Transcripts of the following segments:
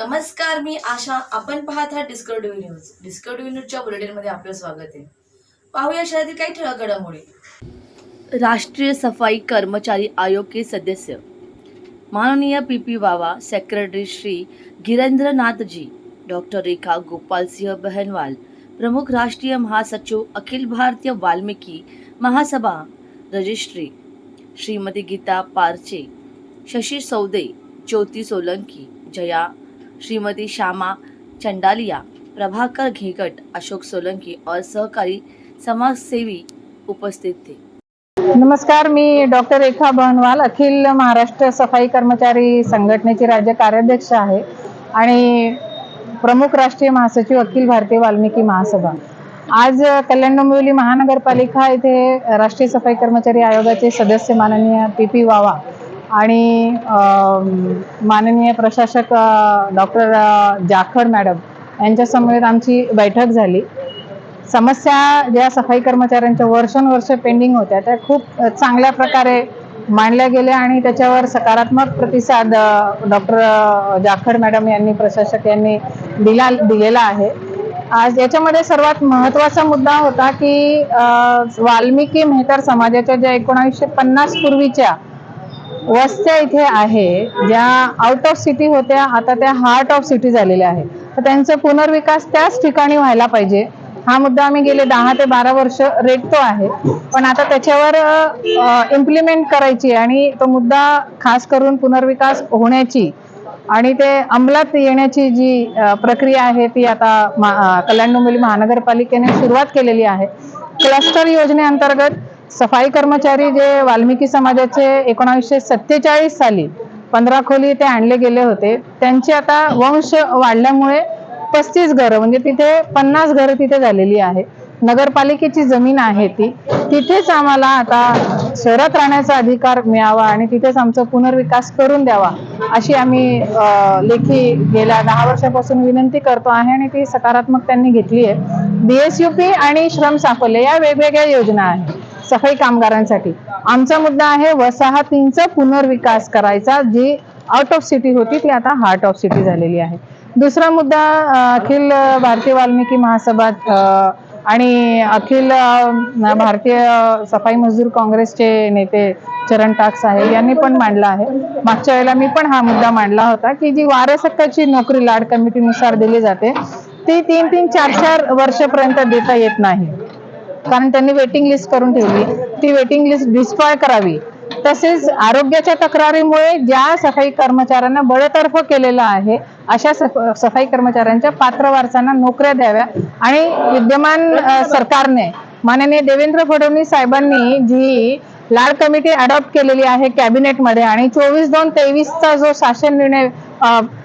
नमस्कार मी आशा. आपण पाहत आहात डिस्कवरी न्यूज डिस्कवरी न्यूजच्या बुलेटिनमध्ये आपलं स्वागत आहे. पाहूया शहरातील काही ठळक घडामोडी राष्ट्रीय सफाई कर्मचारी आयोग के सदस्य. माननीय P P Vava secretary Shri Girendranathji doctor Rekha Gopal Singh Bahanwal प्रमुख राष्ट्रीय महासचिव अखिल भारतीय वाल्मिकी महासभा रजिस्ट्री श्रीमती गीता पारचे शशी सौदे ज्योती सोलंकी जया श्रीमती श्यामा चंडालिया प्रभाकर घेगट अशोक सोलंकी और सहकारी समाजसेवी उपस्थित थे। नमस्कार मी डॉक्टर रेखा बहनवाल अखिल महाराष्ट्र सफाई कर्मचारी संघटनेची राज्य कार्याध्यक्ष आहे आणि प्रमुख राष्ट्रीय महासचिव अखिल भारतीय वाल्मिकी महासभा. आज कल्याण डोंबिवली महानगरपालिका येथे राष्ट्रीय सफाई कर्मचारी आयोगाचे सदस्य माननीय पी पी वावा आणि माननीय प्रशासक डॉक्टर जाखड मॅडम यांच्यासमवेत आमची बैठक झाली. समस्या ज्या सफाई कर्मचाऱ्यांच्या वर्षानुवर्ष पेंडिंग होत्या त्या खूप चांगल्या प्रकारे मांडल्या गेल्या आणि त्याच्यावर सकारात्मक प्रतिसाद डॉक्टर जाखड मॅडम यांनी प्रशासक यांनी दिला दिलेला आहे. आज याच्यामध्ये सर्वात महत्त्वाचा मुद्दा होता की वाल्मिकी मेहतर समाजाच्या ज्या एकोणावीसशे पन्नास पूर्वीच्या वस्त्या इथे आहे ज्या आउट ऑफ सिटी होत्या आता त्या हार्ट ऑफ सिटी झालेल्या आहेत. तर त्यांचा पुनर्विकास त्याच ठिकाणी व्हायला पाहिजे. हा मुद्दा आम्ही गेले दहा ते बारा वर्ष रेटतो आहे. पण आता त्याच्यावर इम्प्लिमेंट करायची आणि तो मुद्दा खास करून पुनर्विकास होण्याची आणि ते अंमलात येण्याची जी प्रक्रिया आहे ती आता कल्याण डोंबिवली महानगरपालिकेने सुरुवात केलेली आहे. क्लस्टर योजनेअंतर्गत सफाई कर्मचारी जे वाल्मिकी समाजाचे एकोणावीसशे सत्तेचाळीस साली पंधरा खोली ते आणले गेले होते त्यांची आता वंश वाढल्यामुळे पस्तीस घरं म्हणजे तिथे पन्नास घरं तिथे झालेली आहे. नगरपालिकेची जमीन आहे ती. तिथेच आम्हाला आता शहरात राहण्याचा अधिकार मिळावा आणि तिथेच आमचा पुनर्विकास करून द्यावा अशी आम्ही लेखी गेल्या दहा वर्षापासून विनंती करतो आहे आणि ती सकारात्मक त्यांनी घेतली आहे. बीएसयूपी आणि श्रम साफल्य या वेगवेगळ्या योजना आहेत. सफाई कामगारांसाठी. आमचा मुद्दा आहे वसाहतींचा पुनर्विकास करायचा जी आउट ऑफ सिटी होती ती आता हार्ट ऑफ सिटी झालेली आहे. दुसरा मुद्दा अखिल भारतीय वाल्मिकी महासभा आणि अखिल भारतीय सफाई मजदूर काँग्रेसचे नेते चरण टाक साहेब यांनी पण मांडला आहे. मागच्या वेळेला मी पण हा मुद्दा मांडला होता की जी वारसक्काची नोकरी लाड कमिटीनुसार दिली जाते ती तीन तीन चार चार वर्षापर्यंत देता येत नाही. कारण त्यांनी वेटिंग लिस्ट करून ठेवली. ती वेटिंग लिस्ट डिस्पॉय करावी. तसेच आरोग्याच्या तक्रारीमुळे ज्या सफाई कर्मचाऱ्यांना बळतर्फ केलेलं आहे अशा सफाई कर्मचाऱ्यांच्या पात्र वारसांना नोकऱ्या द्याव्या. आणि विद्यमान सरकारने माननीय देवेंद्र फडणवीस साहेबांनी जी लाड कमिटी अडॉप्ट केलेली आहे कॅबिनेटमध्ये आणि चोवीस दोन तेवीसचा जो शासन निर्णय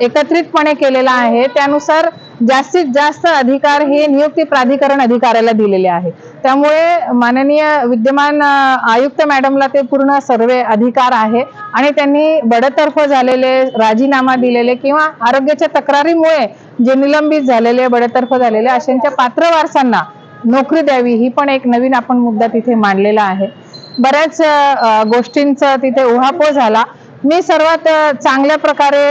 एकत्रितपणे केलेला आहे त्यानुसार जास्तीत जास्त अधिकार हे नियुक्ती प्राधिकरण अधिकाऱ्याला दिलेले आहे. त्यामुळे माननीय विद्यमान आयुक्त मॅडमला ते पूर्ण सर्वे अधिकार आहे आणि त्यांनी बडतर्फ झालेले राजीनामा दिलेले किंवा आरोग्याच्या तक्रारीमुळे जे निलंबित झालेले बडतर्फ झालेले अशांच्या पात्र वारसांना नोकरी द्यावी ही पण एक नवीन आपण मुद्दा तिथे मांडलेला आहे. बऱ्याच गोष्टींचा तिथे उहापोह झाला. मी सर्वात चांगल्या प्रकारे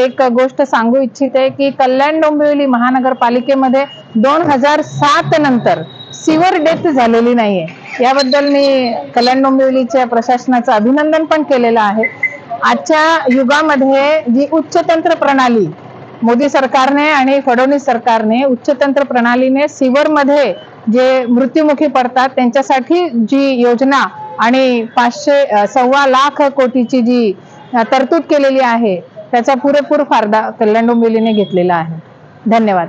एक गोष्ट सांगू इच्छिते की कल्याण डोंबिवली महानगरपालिकेमध्ये दोन हजार सात नंतर सिवर डेथ झालेली नाहीये. याबद्दल मी कल्याण डोंबिवलीच्या प्रशासनाचं अभिनंदन पण केलेलं आहे. आजच्या युगामध्ये जी उच्चतंत्र प्रणाली मोदी सरकारने आणि फडणवीस सरकारने उच्चतंत्र प्रणालीने सिवरमध्ये जे मृत्युमुखी पडतात त्यांच्यासाठी जी योजना आणि पाचशे सव्वा लाख कोटीची जी तरतूद केलेली आहे त्याचा पुरेपूर फायदा कल्याण डोंबिवलीने घेतलेला आहे. धन्यवाद.